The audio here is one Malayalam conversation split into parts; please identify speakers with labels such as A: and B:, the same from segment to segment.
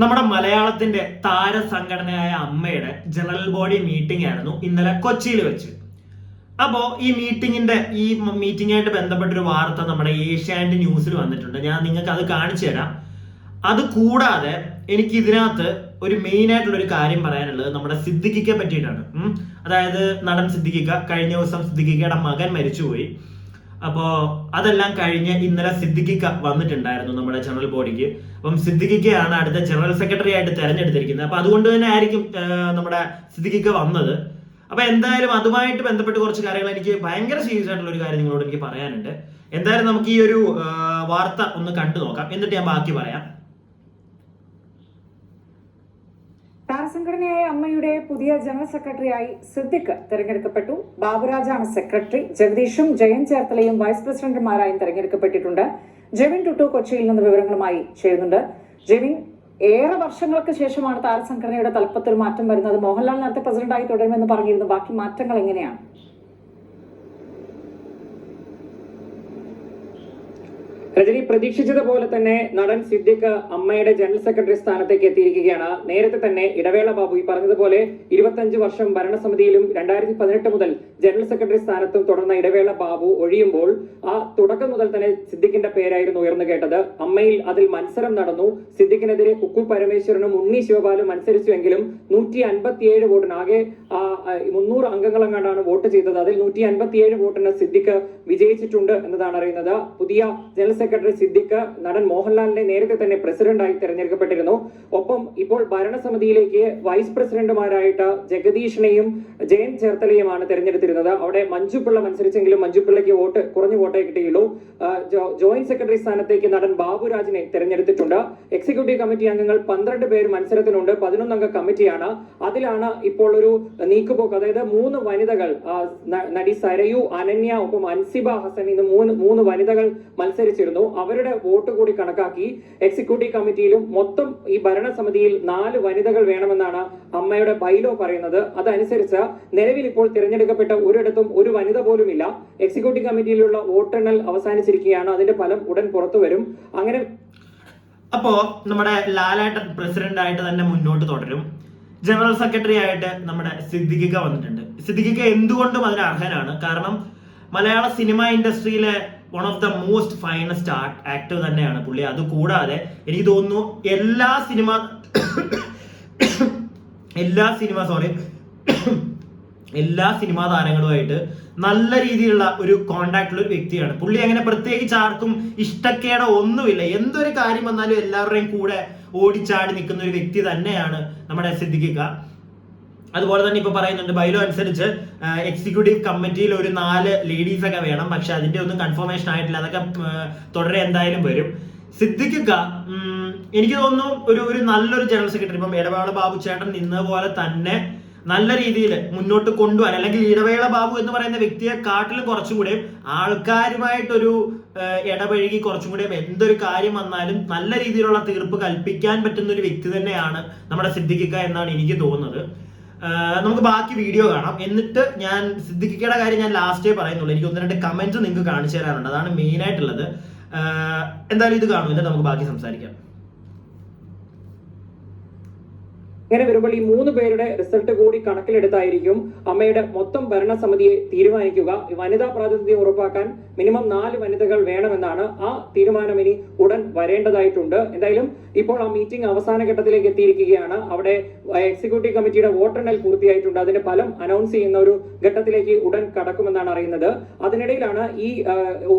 A: നമ്മുടെ മലയാളത്തിന്റെ താരസംഘടനയായ അമ്മയുടെ ജനറൽ ബോഡി മീറ്റിംഗ് ആയിരുന്നു ഇന്നലെ കൊച്ചിയിൽ വെച്ച്. അപ്പോ ഈ മീറ്റിംഗിന്റെ ഈ മീറ്റിംഗ് ആയിട്ട് ബന്ധപ്പെട്ടൊരു വാർത്ത നമ്മുടെ ഏഷ്യാനെറ്റ് ന്യൂസിൽ വന്നിട്ടുണ്ട്. ഞാൻ നിങ്ങൾക്ക് അത് കാണിച്ചു തരാം. അത് കൂടാതെ എനിക്ക് ഇതിനകത്ത് ഒരു മെയിൻ ആയിട്ടുള്ള ഒരു കാര്യം പറയാനുള്ളത് നമ്മുടെ സിദ്ദിഖിക്കെ പറ്റിയിട്ടാണ്. അതായത് നടൻ സിദ്ദിഖിക്ക കഴിഞ്ഞ ദിവസം സിദ്ദിഖിക്കയുടെ മകൻ മരിച്ചുപോയി. അപ്പോ അതെല്ലാം കഴിഞ്ഞ് ഇന്നലെ സിദ്ദിഖിക്ക വന്നിട്ടുണ്ടായിരുന്നു നമ്മുടെ ജനറൽ ബോഡിക്ക് അപ്പം സിദ്ദിഖിക്കയാണ് അടുത്ത ജനറൽ സെക്രട്ടറി ആയിട്ട് തെരഞ്ഞെടുത്തിരിക്കുന്നത്. അപ്പൊ അതുകൊണ്ട് തന്നെ ആയിരിക്കും നമ്മുടെ സിദ്ദിഖിക്ക വന്നത്. അപ്പൊ എന്തായാലും അതുമായിട്ട് ബന്ധപ്പെട്ട് കുറച്ച് കാര്യങ്ങൾ എനിക്ക് ഭയങ്കര സീരിയസ് ആയിട്ടുള്ള ഒരു കാര്യം നിങ്ങളോട് എനിക്ക് പറയാനുണ്ട്. എന്തായാലും നമുക്ക് ഈ ഒരു വാർത്ത ഒന്ന് കണ്ടു നോക്കാം എന്നിട്ട് ഞാൻ ബാക്കി പറയാം.
B: താരസംഘടനയായ അമ്മയുടെ പുതിയ ജനറൽ സെക്രട്ടറിയായി സിദ്ദിഖ് തെരഞ്ഞെടുക്കപ്പെട്ടു. ബാബുരാജാണ് സെക്രട്ടറി. ജഗദീഷും ജയൻ ചേർത്തലയും വൈസ് പ്രസിഡന്റുമാരായും തെരഞ്ഞെടുക്കപ്പെട്ടിട്ടുണ്ട്. ജെവിൻ ടുട്ടു കൊച്ചിയിൽ നിന്ന് വിവരങ്ങളുമായി ചേരുന്നുണ്ട്. ജെവിൻ ഏറെ വർഷങ്ങൾക്ക് ശേഷമാണ് താരസംഘടനയുടെ തലപ്പത്തിൽ മാറ്റം വരുന്നത്. മോഹൻലാൽ നേരത്തെ പ്രസിഡന്റായി തുടരുമെന്ന് പറഞ്ഞിരുന്നു. ബാക്കി മാറ്റങ്ങൾ എങ്ങനെയാണ്?
C: രജനി പ്രതീക്ഷിച്ചത് പോലെ തന്നെ നടൻ സിദ്ദിഖ് അമ്മയുടെ ജനറൽ സെക്രട്ടറി സ്ഥാനത്തേക്ക് എത്തിയിരിക്കുകയാണ്. നേരത്തെ തന്നെ ഇടവേള ബാബു ഈ പറഞ്ഞതുപോലെ ഇരുപത്തഞ്ച് വർഷം ഭരണസമിതിയിലും രണ്ടായിരത്തി പതിനെട്ട് മുതൽ ജനറൽ സെക്രട്ടറി സ്ഥാനത്തും തുടർന്ന ഇടവേള ബാബു ഒഴിയുമ്പോൾ ആ തുടക്കം മുതൽ തന്നെ സിദ്ദിഖിന്റെ പേരായിരുന്നു ഉയർന്നു കേട്ടത്. അമ്മയിൽ അതിൽ മത്സരം നടന്നു. സിദ്ദിഖിനെതിരെ കുക്കു പരമേശ്വരനും ഉണ്ണി ശിവപാലും മത്സരിച്ചുവെങ്കിലും നൂറ്റി അൻപത്തിയേഴ് വോട്ടിന് ആകെ ആ, ആ, മുന്നൂറ് അംഗങ്ങളെങ്ങാണ്ടാണ് വോട്ട് ചെയ്തത്. അതിൽ നൂറ്റി അൻപത്തിയേഴ് വോട്ടിന് സിദ്ദിഖ് വിജയിച്ചിട്ടുണ്ട് എന്നതാണ് അറിയുന്നത്. പുതിയ ജനറൽ സെക്രട്ടറി സിദ്ദിഖ് നടൻ മോഹൻലാലിനെ നേരത്തെ തന്നെ പ്രസിഡന്റായി തെരഞ്ഞെടുക്കപ്പെട്ടിരുന്നു. ഒപ്പം ഇപ്പോൾ ഭരണസമിതിയിലേക്ക് വൈസ് പ്രസിഡന്റുമാരായിട്ട് ജഗദീഷിനെയും ജയൻ ചേർത്തലയുമാണ് തെരഞ്ഞെടുത്തിരുന്നത്. അവിടെ മഞ്ജുപിള്ള മത്സരിച്ചെങ്കിലും മഞ്ജുപിള്ളയ്ക്ക് വോട്ട് കുറഞ്ഞ വോട്ടേ കിട്ടിയുള്ളൂ. ജോയിന്റ് സെക്രട്ടറി സ്ഥാനത്തേക്ക് നടൻ ബാബുരാജിനെ തെരഞ്ഞെടുത്തിട്ടുണ്ട്. എക്സിക്യൂട്ടീവ് കമ്മിറ്റി അംഗങ്ങൾ പന്ത്രണ്ട് പേര് മത്സരത്തിനുണ്ട്. പതിനൊന്നംഗ കമ്മിറ്റിയാണ് അതിലാണ് ഇപ്പോൾ ഒരു നീക്കുപോക്ക്. അതായത് മൂന്ന് വനിതകൾ നടി സരയു അനന്യ ഒപ്പം അൻസിബ ഹസൻ ഇന്ന് മൂന്ന് മൂന്ന് വനിതകൾ മത്സരിച്ചിരുന്നു. അവരുടെ വോട്ട് കൂടി കണക്കാക്കി എക്സിക്യൂട്ടീവ് കമ്മിറ്റിയിലും മൊത്തം ഈ ഭരണസമിതിയിൽ നാല് വനിതകൾ വേണമെന്നാണ് അമ്മയുടെ ബൈലോ പറയുന്നത്. അതനുസരിച്ച് നിലവിൽ ഇപ്പോൾ തിരഞ്ഞെടുക്കപ്പെട്ട ഒരിടത്തും ഒരു വനിത പോലും ഇല്ല എക്സിക്യൂട്ടീവ് കമ്മിറ്റിയിലുള്ള വോട്ടെണ്ണൽ അവസാനിച്ചിരിക്കുകയാണ്. അതിന്റെ ഫലം ഉടൻ പുറത്തു വരും. അങ്ങനെ
A: അപ്പോ നമ്മുടെ ലാലേട്ടൻ പ്രസിഡന്റ് ആയിട്ട് തന്നെ മുന്നോട്ട് തുടരും. ജനറൽ സെക്രട്ടറി ആയിട്ട് നമ്മുടെ സിദ്ദിഖിക്ക വന്നിട്ടുണ്ട്. സിദ്ദിഖിക്ക എന്തുകൊണ്ടും അതിന് അർഹനാണ്? കാരണം മലയാള cinema ഇൻഡസ്ട്രിയിലെ one of the most finest act actor തന്നെയാണ് പുള്ളി. അത് കൂടാതെ എനിക്ക് തോന്നുന്നു എല്ലാ സിനിമ എല്ലാ സിനിമ സോറി എല്ലാ സിനിമാ താരങ്ങളുമായിട്ട് നല്ല രീതിയിലുള്ള ഒരു കോണ്ടാക്ട് ഉള്ള ഒരു വ്യക്തിയാണ്. പുള്ളി അങ്ങനെ പ്രത്യേകിച്ച് ആർക്കും ഇഷ്ടക്കേട ഒന്നുമില്ല. എന്തൊരു കാര്യം വന്നാലും എല്ലാവരുടെയും കൂടെ ഓടിച്ചാടി നിൽക്കുന്ന ഒരു വ്യക്തി തന്നെയാണ് നമ്മുടെ സിദ്ദിഖിക്ക. അതുപോലെ തന്നെ ഇപ്പൊ പറയുന്നുണ്ട് ബൈലോ അനുസരിച്ച് എക്സിക്യൂട്ടീവ് കമ്മിറ്റിയിൽ ഒരു നാല് ലേഡീസ് ഒക്കെ വേണം. പക്ഷെ അതിന്റെ ഒന്നും കൺഫർമേഷൻ ആയിട്ടില്ല. അതൊക്കെ തുടരെ എന്തായാലും വരും. സിദ്ദിഖിക്ക ഉം, എനിക്ക് തോന്നുന്നു ഒരു ഒരു നല്ലൊരു ജനറൽ സെക്രട്ടറി ഇപ്പം ഇടവേള ബാബു ചേട്ടൻ നിന്ന പോലെ തന്നെ നല്ല രീതിയിൽ മുന്നോട്ട് കൊണ്ടുപോകാൻ അല്ലെങ്കിൽ ഇടവേള ബാബു എന്ന് പറയുന്ന വ്യക്തിയെ കാട്ടിലും കുറച്ചും കൂടെ ആൾക്കാരുമായിട്ടൊരു ഇടപഴകി കുറച്ചും കൂടെ എന്തൊരു കാര്യം വന്നാലും നല്ല രീതിയിലുള്ള തീർപ്പ് കൽപ്പിക്കാൻ പറ്റുന്ന ഒരു വ്യക്തി തന്നെയാണ് നമ്മുടെ സിദ്ദിഖിക്ക എന്നാണ് എനിക്ക് തോന്നുന്നത്. നമുക്ക് ബാക്കി വീഡിയോ കാണാം. എന്നിട്ട് ഞാൻ സിദ്ദിഖിക്കയുടെ കാര്യം ഞാൻ ലാസ്റ്റേ പറയുന്നുള്ളൂ. എനിക്ക് ഒന്ന് രണ്ട് കമന്റ്സ് നിങ്ങൾക്ക് കാണിച്ചു തരാനുണ്ട്. അതാണ് മെയിൻ ആയിട്ടുള്ളത്. എന്തായാലും ഇത് കാണും. എന്നിട്ട് നമുക്ക് ബാക്കി സംസാരിക്കാം.
C: ഇങ്ങനെ വരുമ്പോൾ ഈ മൂന്ന് പേരുടെ റിസൾട്ട് കൂടി കണക്കിലെടുത്തായിരിക്കും അമ്മയുടെ മൊത്തം ഭരണസമിതിയെ തീരുമാനിക്കുക. വനിതാ പ്രാതിനിധ്യം ഉറപ്പാക്കാൻ മിനിമം നാല് വനിതകൾ വേണമെന്നാണ് ആ തീരുമാനം ഇനി ഉടൻ വരേണ്ടതായിട്ടുണ്ട്. എന്തായാലും ഇപ്പോൾ ആ മീറ്റിംഗ് അവസാന ഘട്ടത്തിലേക്ക് എത്തിയിരിക്കുകയാണ്. അവിടെ എക്സിക്യൂട്ടീവ് കമ്മിറ്റിയുടെ വോട്ടെണ്ണൽ പൂർത്തിയായിട്ടുണ്ട്. അതിന്റെ ഫലം അനൗൺസ് ചെയ്യുന്ന ഒരു ഘട്ടത്തിലേക്ക് ഉടൻ കടക്കുമെന്നാണ് അറിയുന്നത്. അതിനിടയിലാണ് ഈ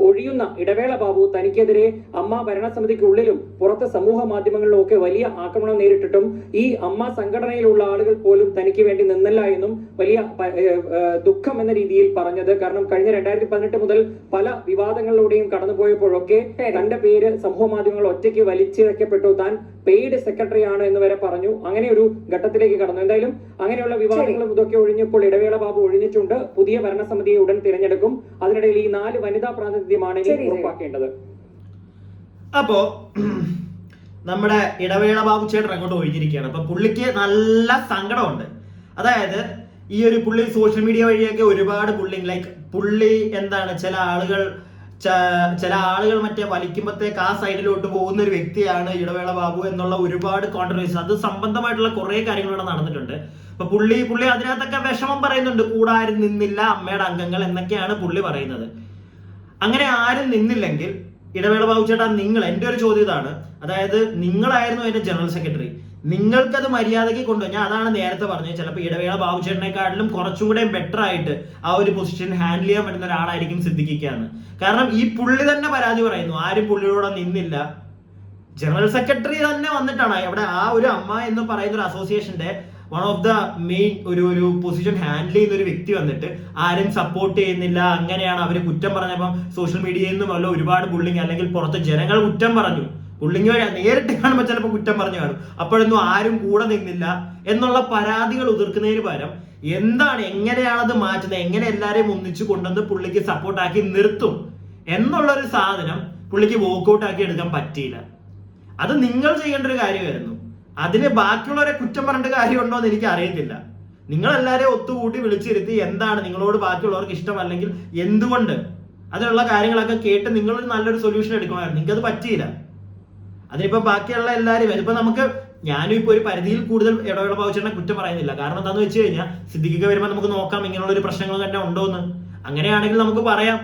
C: ഒഴിയുന്ന ഇടവേള ബാബു തനിക്കെതിരെ അമ്മ ഭരണസമിതിക്കുള്ളിലും പുറത്ത് സമൂഹ മാധ്യമങ്ങളിലും ഒക്കെ വലിയ ആക്രമണം നേരിട്ടിട്ടും ഈ അമ്മ സംഘടനയിലുള്ള ആളുകൾ പോലും തനിക്ക് വേണ്ടി നിന്നല്ല എന്നും വലിയ ദുഃഖം എന്ന രീതിയിൽ പറഞ്ഞത്. കാരണം കഴിഞ്ഞ രണ്ടായിരത്തി പതിനെട്ട് മുതൽ പല വിവാദങ്ങളിലൂടെയും കടന്നുപോയപ്പോഴൊക്കെ തന്റെ പേര് സമൂഹ മാധ്യമങ്ങൾ ഒറ്റയ്ക്ക് വലിച്ചിഴക്കപ്പെട്ടു. താൻ പെയ്ഡ് സെക്രട്ടറി ആണ് എന്ന് വരെ പറഞ്ഞു. അങ്ങനെ ഒരു ഘട്ടത്തിലേക്ക് കടന്നു. എന്തായാലും അങ്ങനെയുള്ള വിവാദങ്ങളും ഇതൊക്കെ ഒഴിഞ്ഞപ്പോൾ ഇടവേള ബാബു ഒഴിഞ്ഞിട്ടുണ്ട്. പുതിയ ഭരണസമിതിയെ ഉടൻ തിരഞ്ഞെടുക്കും. അതിനിടയിൽ ഈ നാല് വനിതാ പ്രാതിനിധ്യമാണ് ഇനി. ഉറപ്പാക്കേണ്ടത്.
A: അപ്പോ നമ്മുടെ ഇടവേള ബാബു ചേട്ടൻ അങ്ങോട്ട് ഒഴിഞ്ഞിരിക്കുകയാണ്. അപ്പൊ പുള്ളിക്ക് നല്ല സങ്കടമുണ്ട്. അതായത് ഈ ഒരു പുള്ളി സോഷ്യൽ മീഡിയ വഴിയൊക്കെ ഒരുപാട് പുള്ളി ലൈക്ക് പുള്ളി എന്താണ് ചില ആളുകൾ ചില ആളുകൾ മറ്റേ വലിക്കുമ്പോഴത്തേക്ക് ആ സൈഡിലോട്ട് പോകുന്ന ഒരു വ്യക്തിയാണ് ഇടവേള ബാബു എന്നുള്ള ഒരുപാട് കോൺട്രവേഴ്സ് അത് സംബന്ധമായിട്ടുള്ള കുറെ കാര്യങ്ങൾ ഇവിടെ നടന്നിട്ടുണ്ട്. അപ്പൊ പുള്ളി പുള്ളി അതിനകത്തൊക്കെ വിഷമം പറയുന്നുണ്ട്. കൂടെ ആരും നിന്നില്ല അമ്മയുടെ അംഗങ്ങൾ എന്നൊക്കെയാണ് പുള്ളി പറയുന്നത്. അങ്ങനെ ആരും നിന്നില്ലെങ്കിൽ ഇടവേള ബാബു ചേട്ടാ നിങ്ങൾ എന്റെ ഒരു ചോദ്യം ഇതാണ്. അതായത് നിങ്ങളായിരുന്നു അതിന്റെ ജനറൽ സെക്രട്ടറി നിങ്ങൾക്കത് മര്യാദയ്ക്ക് കൊണ്ടുപോയി ഞാൻ അതാണ് നേരത്തെ പറഞ്ഞത്. ചിലപ്പോൾ ഇടവേള ബാബുചേട്ടനെക്കാട്ടിലും കുറച്ചും കൂടെ ബെറ്റർ ആയിട്ട് ആ ഒരു പൊസിഷൻ ഹാൻഡിൽ ചെയ്യാൻ പറ്റുന്ന ഒരാളായിരിക്കും സിദ്ധിക്കുകയാണ്. കാരണം ഈ പുള്ളി തന്നെ പരാതി പറയുന്നു. ആരും പുള്ളിയോടെ നിന്നില്ല. ജനറൽ സെക്രട്ടറി തന്നെ വന്നിട്ടാണ്. അവിടെ ആ ഒരു അമ്മ എന്ന് പറയുന്ന ഒരു അസോസിയേഷന്റെ വൺ ഓഫ് ദ മെയിൻ ഒരു ഒരു പൊസിഷൻ ഹാൻഡിൽ ചെയ്യുന്ന ഒരു വ്യക്തി വന്നിട്ട് ആരും സപ്പോർട്ട് ചെയ്യുന്നില്ല. അങ്ങനെയാണ് അവർ കുറ്റം പറഞ്ഞപ്പം സോഷ്യൽ മീഡിയയിൽ നിന്നും വല്ല ഒരുപാട് ബുള്ളിങ് അല്ലെങ്കിൽ പുറത്ത് ജനങ്ങൾ കുറ്റം പറഞ്ഞു. ബുള്ളിങ് വഴി നേരിട്ട് കാണുമ്പോൾ ചിലപ്പോൾ കുറ്റം പറഞ്ഞു കാണും. അപ്പോഴൊന്നും ആരും കൂടെ നിന്നില്ല എന്നുള്ള പരാതികൾ ഉതിർക്കുന്നതിന് പകരം എന്താണ് എങ്ങനെയാണ് അത് മാറ്റുന്നത് എങ്ങനെ എല്ലാവരെയും ഒന്നിച്ചു കൊണ്ടുവന്ന് പുള്ളിക്ക് സപ്പോർട്ടാക്കി നിർത്തും എന്നുള്ള ഒരു സാധനം പുള്ളിക്ക് വോക്കൗട്ടാക്കി എടുക്കാൻ പറ്റിയില്ല. അത് നിങ്ങൾ ചെയ്യേണ്ട ഒരു കാര്യമായിരുന്നു. അതിന് ബാക്കിയുള്ളവരെ കുറ്റം പറഞ്ഞിട്ട് കാര്യമുണ്ടോ എന്ന് എനിക്ക് അറിയത്തില്ല. നിങ്ങൾ എല്ലാവരെയും ഒത്തുകൂട്ടി വിളിച്ചിരുത്തി എന്താണ് നിങ്ങളോട് ബാക്കിയുള്ളവർക്ക് ഇഷ്ടമല്ലെങ്കിൽ എന്തുകൊണ്ട്? അതിനുള്ള കാര്യങ്ങളൊക്കെ കേട്ട് നിങ്ങളൊരു നല്ലൊരു സൊല്യൂഷൻ എടുക്കണമായിരുന്നു. നിങ്ങൾക്ക് അത് പറ്റിയില്ല. അതിനിപ്പോ ബാക്കിയുള്ള എല്ലാവരും ഇപ്പൊ നമുക്ക് ഞാനും ഇപ്പൊ ഒരു പരിധിയിൽ കൂടുതൽ ഇടവേള ഭാവിച്ചേട്ടനെ കുറ്റം പറയുന്നില്ല. കാരണം എന്താന്ന് വെച്ച് കഴിഞ്ഞാൽ സിദ്ദിഖിക്ക് വരുമ്പോൾ നമുക്ക് നോക്കാം ഇങ്ങനെയുള്ള ഒരു പ്രശ്നങ്ങൾ തന്നെ ഉണ്ടോ എന്ന്. അങ്ങനെയാണെങ്കിൽ നമുക്ക് പറയാം.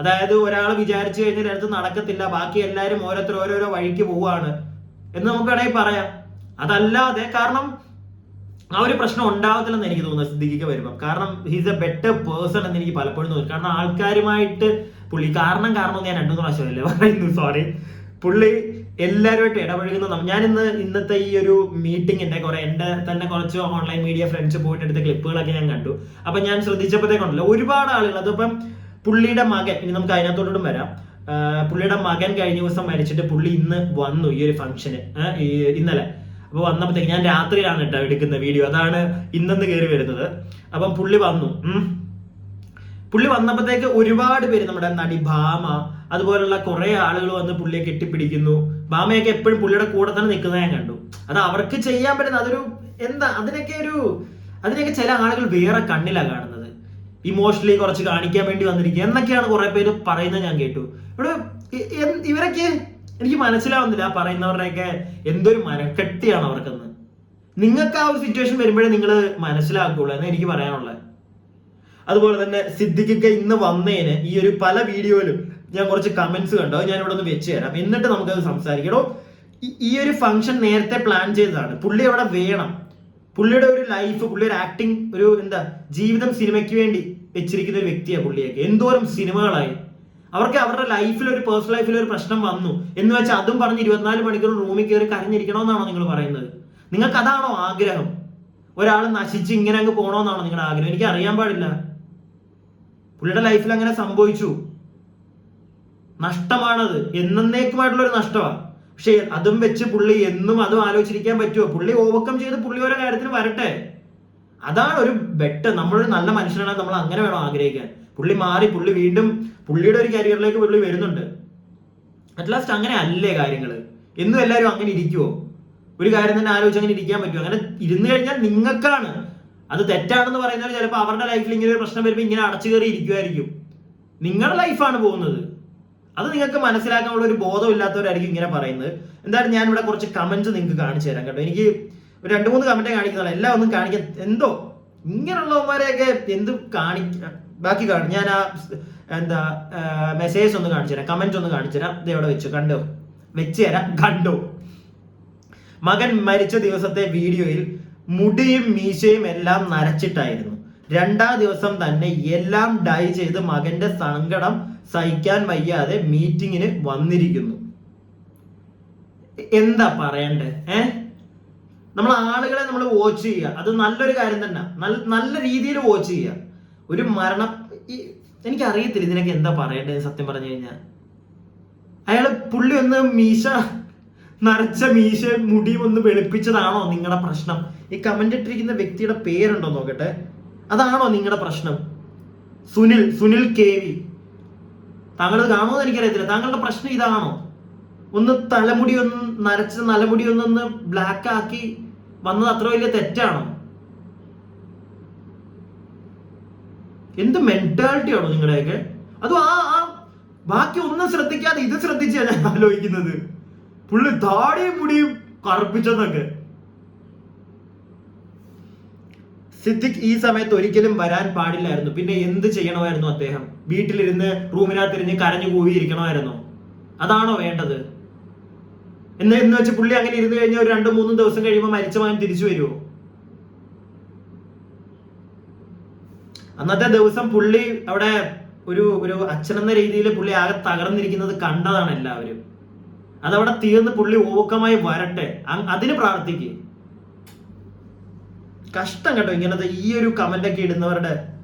A: അതായത് ഒരാൾ വിചാരിച്ചു കഴിഞ്ഞാൽ അടുത്ത് നടക്കത്തില്ല ബാക്കി എല്ലാവരും ഓരോരുത്തർ ഓരോരോ വഴിക്ക് പോവാണ് എന്ന് നമുക്ക് വേണമെങ്കിൽ പറയാം. അതല്ലാതെ കാരണം ആ ഒരു പ്രശ്നം ഉണ്ടാവത്തില്ലെന്ന് എനിക്ക് തോന്നുന്നത് സിദ്ദിഖിക്ക് വരുമ്പോൾ കാരണം ഹീസ് എ ബെറ്റർ പേഴ്സൺ എന്ന് എനിക്ക് പലപ്പോഴും തോന്നുന്നു കാരണം ആൾക്കാരുമായിട്ട് പുള്ളി കാരണം കാരണം ഞാൻ രണ്ടു പ്രാവശ്യമല്ലേ പറയുന്നു സോറി പുള്ളി എല്ലാവരുമായിട്ട് ഇടപഴകുന്ന ഞാൻ ഇന്ന് ഇന്നത്തെ ഈ ഒരു മീറ്റിംഗിന്റെ കുറെ എന്റെ തന്നെ കുറച്ച് ഓൺലൈൻ മീഡിയ ഫ്രണ്ട്സ് പോയിട്ട് എടുത്ത ക്ലിപ്പുകളൊക്കെ ഞാൻ കണ്ടു. അപ്പൊ ഞാൻ ശ്രദ്ധിച്ചപ്പോഴത്തേക്കുണ്ടല്ലോ ഒരുപാട് ആളുകൾ അതിപ്പം പുള്ളിയുടെ മകൻ ഇനി നമുക്ക് അതിനകത്തോട്ടും വരാം. പുള്ളിയുടെ മകൻ കഴിഞ്ഞ ദിവസം മരിച്ചിട്ട് പുള്ളി ഇന്ന് വന്നു ഈ ഒരു ഫംഗ്ഷന് ഇന്നലെ. അപ്പൊ വന്നപ്പോഴത്തേക്ക് ഞാൻ രാത്രിയിലാണ് കേട്ടോ എടുക്കുന്ന വീഡിയോ അതാണ് ഇന്നെന്ന് കയറി വരുന്നത്. അപ്പം പുള്ളി വന്നു. പുള്ളി വന്നപ്പോഴത്തേക്ക് ഒരുപാട് പേര് നമ്മുടെ നടി ഭാമ അതുപോലുള്ള കുറെ ആളുകൾ വന്ന് പുള്ളിയെ കെട്ടിപ്പിടിക്കുന്നു. ബാമയൊക്കെ എപ്പോഴും പുള്ളിയുടെ കൂടെ തന്നെ നിൽക്കുന്നത് ഞാൻ കണ്ടു. അത് അവർക്ക് ചെയ്യാൻ പറ്റുന്ന അതൊരു എന്താ അതിനൊക്കെ ഒരു അതിനൊക്കെ ചില ആളുകൾ വേറെ കണ്ണിലാണ് കാണുന്നത്. ഇമോഷണലി കുറച്ച് കാണിക്കാൻ വേണ്ടി വന്നിരിക്കുക. എന്നൊക്കെയാണ് കുറെ പേര് പറയുന്നത് ഞാൻ കേട്ടു. ഇവിടെ ഇവരൊക്കെ എനിക്ക് മനസ്സിലാവുന്നില്ല. ആ പറയുന്നവരുടെയൊക്കെ എന്തൊരു മനക്കെട്ടിയാണ് അവർക്കെന്ന്. നിങ്ങൾക്ക് ആ ഒരു സിറ്റുവേഷൻ വരുമ്പോഴേ നിങ്ങൾ മനസ്സിലാക്കുള്ളൂ എന്ന് എനിക്ക് പറയാനുള്ളത്. അതുപോലെ തന്നെ സിദ്ദിഖൊക്കെ ഇന്ന് വന്നതിന് ഈ ഒരു പല വീഡിയോയിലും ഞാൻ കുറച്ച് കമന്റ്സ് കണ്ടു. ഞാൻ ഇവിടെ ഒന്ന് വെച്ച് തരാം. എന്നിട്ട് നമുക്കത് സംസാരിക്കണോ ഈ ഒരു ഫംഗ്ഷൻ നേരത്തെ പ്ലാൻ ചെയ്തതാണ്. പുള്ളി അവിടെ വേണം. പുള്ളിയുടെ ഒരു ലൈഫ് പുള്ളി ഒരു ആക്ടിങ് ഒരു എന്താ ജീവിതം സിനിമയ്ക്ക് വേണ്ടി വെച്ചിരിക്കുന്ന ഒരു വ്യക്തിയാണ് പുള്ളിയൊക്കെ. എന്തോരം സിനിമകളായി. അവർക്ക് അവരുടെ ലൈഫിൽ ഒരു പേഴ്സണൽ ലൈഫിൽ ഒരു പ്രശ്നം വന്നു. എന്ന് വെച്ചാൽ അതും പറഞ്ഞ് ഇരുപത്തിനാല് മണിക്കൂർ റൂമിൽ കയറി കരഞ്ഞിരിക്കണമെന്നാണോ നിങ്ങൾ പറയുന്നത്? നിങ്ങൾക്ക് അതാണോ ആഗ്രഹം? ഒരാൾ നശിച്ച് ഇങ്ങനെ അങ്ങ് പോകണമെന്നാണോ നിങ്ങളുടെ ആഗ്രഹം? എനിക്ക് അറിയാൻ പാടില്ല. പുള്ളിയുടെ ലൈഫിൽ അങ്ങനെ സംഭവിച്ചു. നഷ്ടമാണത്. എന്നേക്കുമായിട്ടുള്ള ഒരു നഷ്ടമാണ് പക്ഷെ അതും വെച്ച് പുള്ളി എന്നും അതും ആലോചിച്ചിരിക്കാൻ പറ്റുമോ പുള്ളി ഓവർകം ചെയ്ത് പുള്ളി ഓരോ കാര്യത്തിന് വരട്ടെ. അതാണ് ഒരു ബെറ്റ് നമ്മളൊരു നല്ല മനുഷ്യനാണ് നമ്മൾ അങ്ങനെ വേണം ആഗ്രഹിക്കാൻ. പുള്ളി മാറി പുള്ളി വീണ്ടും പുള്ളിയുടെ ഒരു കരിയറിലേക്ക് പുള്ളി വരുന്നുണ്ട്. അറ്റ് ലാസ്റ്റ് അങ്ങനെ അല്ലേ കാര്യങ്ങൾ എന്നും എല്ലാവരും അങ്ങനെ ഇരിക്കുവോ? ഒരു കാര്യം തന്നെ ആലോചിച്ച് അങ്ങനെ ഇരിക്കാൻ പറ്റുമോ അങ്ങനെ ഇരുന്ന് കഴിഞ്ഞാൽ നിങ്ങൾക്കാണ്. അത് തെറ്റാണെന്ന് പറയുന്നത് ചിലപ്പോൾ അവരുടെ ലൈഫിൽ ഇങ്ങനെ ഒരു പ്രശ്നം വരുമ്പോൾ ഇങ്ങനെ അടച്ചു കയറി ഇരിക്കുമായിരിക്കും നിങ്ങളുടെ ലൈഫാണ് പോകുന്നത്. അത് നിങ്ങൾക്ക് മനസ്സിലാക്കാനുള്ള ഒരു ബോധമില്ലാത്തവരായിരിക്കും ഇങ്ങനെ പറയുന്നത്. എന്തായാലും ഞാൻ ഇവിടെ കുറച്ച് കമന്റ്സ് നിങ്ങൾക്ക് കാണിച്ചു തരാം കേട്ടോ. എനിക്ക് ഒരു രണ്ട് മൂന്ന് കമന്റ് കാണിക്കുന്നതാണ്. എല്ലാം ഒന്നും കാണിക്കാൻ എന്തോ? ഇങ്ങനെയുള്ളവന്മാരെയൊക്കെ എന്ത് കാണിക്ക ബാക്കി കാണും. ഞാൻ ആ എന്താ മെസ്സേജ് ഒന്ന് കാണിച്ചു തരാം. കമന്റ് ഒന്ന് കാണിച്ചു തരാം. ഇത് എവിടെ വെച്ചു. കണ്ടോ? വെച്ച് തരാം. കണ്ടോ? മകൻ മരിച്ച ദിവസത്തെ വീഡിയോയിൽ മുടിയും മീശയും എല്ലാം നരച്ചിട്ടായിരുന്നു രണ്ടാം ദിവസം തന്നെ എല്ലാം ഡൈ ചെയ്ത് മകന്റെ സങ്കടം സഹിക്കാൻ വയ്യാതെ മീറ്റിങ്ങിന് വന്നിരിക്കുന്നു. എന്താ പറയണ്ടേ? ഏ? നമ്മൾ ആളുകളെ നമ്മൾ വാച്ച് ചെയ്യുക. അത് നല്ലൊരു കാര്യം തന്നെ. നല്ല നല്ല രീതിയിൽ വാച്ച് ചെയ്യുക. ഒരു മരണം എനിക്ക് എനിക്കറിയത്തില്ല ഇതിനൊക്കെ എന്താ പറയേണ്ടത് സത്യം പറഞ്ഞു കഴിഞ്ഞാൽ. അയാൾ പുള്ളി ഒന്ന് മീശ നരച്ച മീശ മുടി ഒന്ന് വെളുപ്പിച്ചതാണോ നിങ്ങളുടെ പ്രശ്നം? ഈ കമന്റ് ഇട്ടിരിക്കുന്ന വ്യക്തിയുടെ പേരുണ്ടോ നോക്കട്ടെ. അതാണോ നിങ്ങളുടെ പ്രശ്നം? സുനിൽ സുനിൽ കെ ഇത് കാണുമോ എന്ന് എനിക്കറിയത്തില്ല. താങ്കളുടെ പ്രശ്നം ഇതാണോ? ഒന്ന് തലമുടി ഒന്ന് നരച്ച് തലമുടി ഒന്നൊന്ന് ബ്ലാക്ക് ആക്കി വന്നത് അത്ര വലിയ തെറ്റാണോ? എന്ത് മെന്റാലിറ്റി ആണോ നിങ്ങളുടെയൊക്കെ? അതും ആ ആ ബാക്കി ഒന്നും ശ്രദ്ധിക്കാതെ ഇത് ശ്രദ്ധിച്ചാ ഞാൻ ആലോചിക്കുന്നത്. പുള്ളി താടിയും മുടിയും കറുപ്പിച്ചെന്നൊക്കെ. സിദ്ദിഖ് ഈ സമയത്ത് ഒരിക്കലും വരാൻ പാടില്ലായിരുന്നു. പിന്നെ എന്ത് ചെയ്യണമായിരുന്നു അദ്ദേഹം? വീട്ടിലിരുന്ന് റൂമിനകത്തിരിഞ്ഞ് കരഞ്ഞു കൂവിയിരിക്കണമായിരുന്നു. അതാണോ വേണ്ടത്? എന്ന് എന്ന് വെച്ച് പുള്ളി അങ്ങനെ ഇരുന്ന് കഴിഞ്ഞാൽ ഒരു രണ്ടു മൂന്നും ദിവസം കഴിയുമ്പോൾ മരിച്ച മകൻ തിരിച്ചു വരുമോ അന്നത്തെ ദിവസം പുള്ളി അവിടെ ഒരു ഒരു അച്ഛനെന്ന രീതിയിൽ പുള്ളി ആകെ തകർന്നിരിക്കുന്നത് കണ്ടതാണ് എല്ലാവരും. അതവിടെ തീർന്ന് പുള്ളി ഓക്കമായി വരട്ടെ. അതിന് പ്രാർത്ഥിക്കുക കഷ്ടം കേട്ടോ ഇങ്ങനത്തെ ഈ ഒരു കമന്റ് ഒക്കെ ഇടുന്നവരുടെ.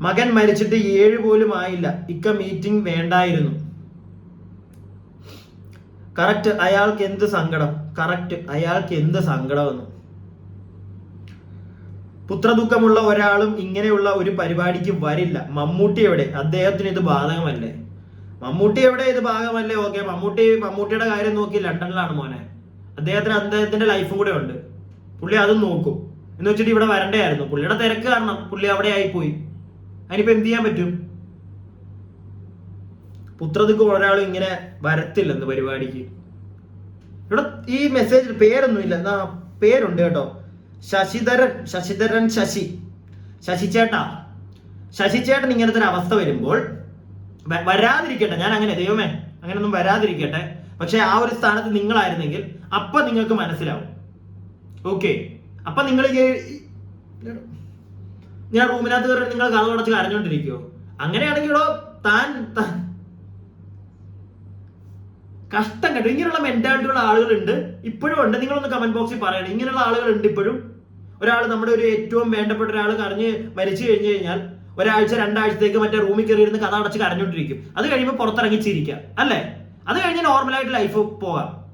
A: മകൻ മരിച്ചിട്ട് ഏഴ് പോലും ആയില്ല. ഇക്ക മീറ്റിംഗ് വേണ്ടായിരുന്നു. കറക്റ്റ് അയാൾക്ക് എന്ത് സങ്കടം? കറക്റ്റ് അയാൾക്ക് എന്ത് സങ്കടമെന്ന്? പുത്രദുഃഖമുള്ള ഒരാളും ഇങ്ങനെയുള്ള ഒരു പരിപാടിക്ക് വരില്ല. മമ്മൂട്ടി എവിടെ? അദ്ദേഹത്തിന് ഇത് ബാധകമല്ലേ? മമ്മൂട്ടി എവിടെ ഇത് ഭാഗമല്ലേ ഓക്കെ മമ്മൂട്ടി മമ്മൂട്ടിയുടെ കാര്യം നോക്കി ലണ്ടനിലാണ് മോനെ. അദ്ദേഹത്തിന് അദ്ദേഹത്തിന്റെ ലൈഫും കൂടെ ഉണ്ട്. പുള്ളി അതും നോക്കും. എന്ന് വെച്ചിട്ട് ഇവിടെ വരണ്ടായിരുന്നു പുള്ളിയുടെ തിരക്ക് കാരണം പുള്ളി അവിടെ ആയിപ്പോയി. അതിനിപ്പോ എന്ത് ചെയ്യാൻ പറ്റും? പുത്രദുഃഖം ഒരാളും ഇങ്ങനെ വരത്തില്ലെന്ന് പരിപാടിക്ക്. ഇവിടെ ഈ മെസ്സേജ് പേരൊന്നുമില്ല. എന്നാ പേരുണ്ട് കേട്ടോ. ശശിധരൻ ശശിധരൻ ശശി. ശശിചേട്ടാ ശശിചേട്ടൻ ശശി ചേട്ടൻ ഇങ്ങനത്തെ ഒരു അവസ്ഥ വരുമ്പോൾ വരാതിരിക്കട്ടെ. ഞാൻ അങ്ങനെ ദൈവമേ അങ്ങനൊന്നും വരാതിരിക്കട്ടെ. പക്ഷെ ആ ഒരു സ്ഥാനത്ത് നിങ്ങളായിരുന്നെങ്കിൽ അപ്പൊ നിങ്ങൾക്ക് മനസ്സിലാവും. ഓക്കെ അപ്പൊ നിങ്ങൾ ഞാൻ റൂമിനകത്ത് കയറി നിങ്ങൾ കഥ അടച്ച് കരഞ്ഞോണ്ടിരിക്കുവോ? അങ്ങനെയാണെങ്കിൽ താൻ കഷ്ടം കേട്ടോ. ഇങ്ങനെയുള്ള മെന്റാലിറ്റി ഉള്ള ആളുകളുണ്ട്. ഇപ്പോഴും ഉണ്ട്. നിങ്ങളൊന്ന് കമന്റ് ബോക്സിൽ പറയണം. ഇങ്ങനെയുള്ള ആളുകളുണ്ട് ഇപ്പോഴും. ഒരാൾ നമ്മുടെ ഒരു ഏറ്റവും വേണ്ടപ്പെട്ട ഒരാൾ കരഞ്ഞ് മരിച്ചു കഴിഞ്ഞു കഴിഞ്ഞാൽ ഒരാഴ്ച രണ്ടാഴ്ചത്തേക്ക് മറ്റേ റൂമിൽ കയറി ഇരുന്ന് കഥ അടച്ച് കരഞ്ഞോണ്ടിരിക്കും. അത് കഴിയുമ്പോൾ പുറത്തിറങ്ങി ചിരിക്കാം. അല്ലേ? അത് കഴിഞ്ഞ് നോർമലായിട്ട് ലൈഫ് പോകാം.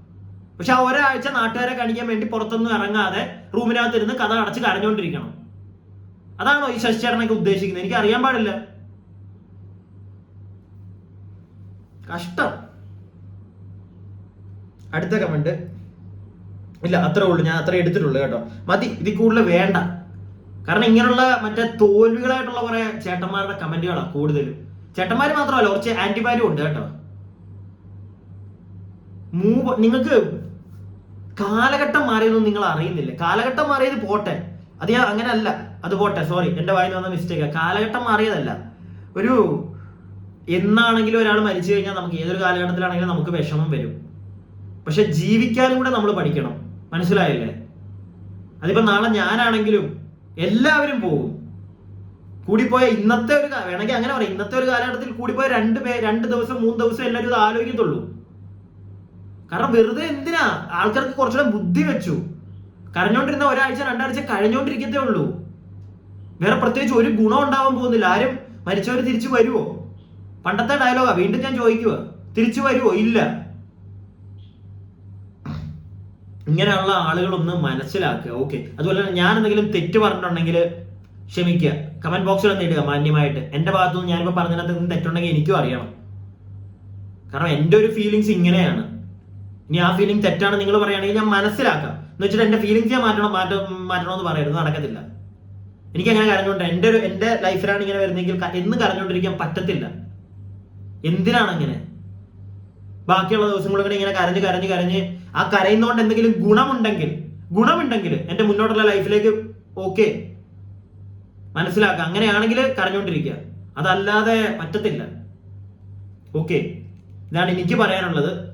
A: പക്ഷെ ആ ഒരാഴ്ച നാട്ടുകാരെ കാണിക്കാൻ വേണ്ടി പുറത്തൊന്നും ഇറങ്ങാതെ റൂമിനകത്ത് ഇരുന്ന് കഥ അടച്ച് കരഞ്ഞോണ്ടിരിക്കണം. അതാണോ ഈ ശശിചേട്ടനൊക്കെ ഉദ്ദേശിക്കുന്നത്? എനിക്ക് അറിയാൻ പാടില്ല. കഷ്ടം. അടുത്ത കമന്റ് ഇല്ല അത്രേ ഉള്ളൂ. ഞാൻ അത്രേ എടുത്തിട്ടുള്ളൂ കേട്ടോ. മതി ഇതിൽ കൂടുതൽ വേണ്ട. കാരണം ഇങ്ങനെയുള്ള മറ്റേ തോൽവികളായിട്ടുള്ള കുറെ ചേട്ടന്മാരുടെ കമന്റുകളാണ് കൂടുതലും. ചേട്ടന്മാർ മാത്രമല്ല കുറച്ച് ആന്റിമാരും ഉണ്ട് കേട്ടോ. മൂവ് നിങ്ങൾക്ക് കാലഘട്ടം മാറിയതൊന്നും നിങ്ങൾ അറിയുന്നില്ല? കാലഘട്ടം മാറിയത് പോട്ടെ. അത് ഞാൻ അങ്ങനെ അല്ല അത് പോട്ടെ സോറി എന്റെ വായിൽ വന്ന മിസ്റ്റേക്ക് കാലഘട്ടം മാറിയതല്ല. ഒരു എന്നാണെങ്കിലും ഒരാൾ മരിച്ചു കഴിഞ്ഞാൽ നമുക്ക് ഏതൊരു കാലഘട്ടത്തിലാണെങ്കിലും നമുക്ക് വിഷമം വരും. പക്ഷെ ജീവിക്കാനും കൂടെ നമ്മൾ പഠിക്കണം. മനസ്സിലായില്ലേ? അതിപ്പോ നാളെ ഞാനാണെങ്കിലും എല്ലാവരും പോകും കൂടിപ്പോയ ഇന്നത്തെ ഒരു വേണമെങ്കിൽ അങ്ങനെ പറയാം. ഇന്നത്തെ ഒരു കാലഘട്ടത്തിൽ കൂടിപ്പോയ രണ്ട് പേ രണ്ട് ദിവസം മൂന്ന് ദിവസം എല്ലാവരും ഇത് ആലോചിക്കത്തുള്ളൂ. കാരണം വെറുതെ എന്തിനാ? ആൾക്കാർക്ക് കുറച്ചുകൂടെ ബുദ്ധി വെച്ചു. കരഞ്ഞോണ്ടിരുന്ന ഒരാഴ്ച രണ്ടാഴ്ച കഴിഞ്ഞോണ്ടിരിക്കത്തേ ഉള്ളൂ. വേറെ പ്രത്യേകിച്ച് ഒരു ഗുണം ഉണ്ടാവാൻ പോകുന്നില്ല. ആരും മരിച്ചവർ തിരിച്ചു വരുവോ? പണ്ടത്തെ ഡയലോഗാ വീണ്ടും ഞാൻ ചോദിക്കുക തിരിച്ചു വരുവോ? ഇല്ല. ഇങ്ങനെയുള്ള ആളുകളൊന്ന് മനസ്സിലാക്കുക. ഓക്കെ അതുപോലെ തന്നെ ഞാൻ എന്തെങ്കിലും തെറ്റ് പറഞ്ഞിട്ടുണ്ടെങ്കിൽ ക്ഷമിക്കുക. കമന്റ് ബോക്സിൽ ഒന്ന് ഇടുക മാന്യമായിട്ട്. എന്റെ ഭാഗത്തുനിന്ന് ഞാനിപ്പോ പറഞ്ഞതിനകത്ത് തെറ്റുണ്ടെങ്കിൽ എനിക്കും അറിയണം. കാരണം എന്റെ ഒരു ഫീലിങ്സ് ഇങ്ങനെയാണ്. ഇനി ആ ഫീലിംഗ് തെറ്റാണ് നിങ്ങൾ പറയുകയാണെങ്കിൽ ഞാൻ മനസ്സിലാക്കാം. എന്ന് വെച്ചിട്ട് എന്റെ ഫീലിങ്സ് ഞാൻ മാറ്റണം മാറ്റം മാറ്റണമെന്ന് പറയരുത്. നടക്കത്തില്ല. എനിക്ക് അങ്ങനെ കരഞ്ഞുകൊണ്ട് എന്റെ ഒരു എന്റെ ലൈഫിലാണ് ഇങ്ങനെ വരുന്നതെങ്കിൽ എന്ന് കരഞ്ഞുകൊണ്ടിരിക്കാൻ പറ്റത്തില്ല. എന്തിനാണ് അങ്ങനെ? ബാക്കിയുള്ള ദിവസങ്ങളൊക്കെ ഇങ്ങനെ കരഞ്ഞ് കരഞ്ഞ് കരഞ്ഞ് ആ കരയുന്നതുകൊണ്ട് എന്തെങ്കിലും ഗുണമുണ്ടെങ്കിൽ ഗുണമുണ്ടെങ്കിൽ എന്റെ മുന്നോട്ടുള്ള ലൈഫിലേക്ക് ഓക്കെ മനസ്സിലാക്കുക അങ്ങനെയാണെങ്കിൽ കരഞ്ഞുകൊണ്ടിരിക്കുക. അതല്ലാതെ പറ്റത്തില്ല. ഓക്കെ ഇതാണ് എനിക്ക് പറയാനുള്ളത്.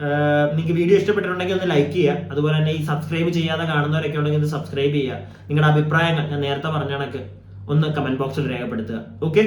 A: നിങ്ങൾക്ക് വീഡിയോ ഇഷ്ടപ്പെട്ടിട്ടുണ്ടെങ്കിൽ ഒന്ന് ലൈക്ക് ചെയ്യുക. അതുപോലെ തന്നെ ഈ സബ്സ്ക്രൈബ് ചെയ്യാതെ കാണുന്നവരൊക്കെ ഉണ്ടെങ്കിൽ ഒന്ന് സബ്സ്ക്രൈബ് ചെയ്യുക. നിങ്ങളുടെ അഭിപ്രായങ്ങൾ ഞാൻ നേരത്തെ പറഞ്ഞ കണക്ക് ഒന്ന് കമന്റ് ബോക്സിൽ രേഖപ്പെടുത്തുക. ഓക്കെ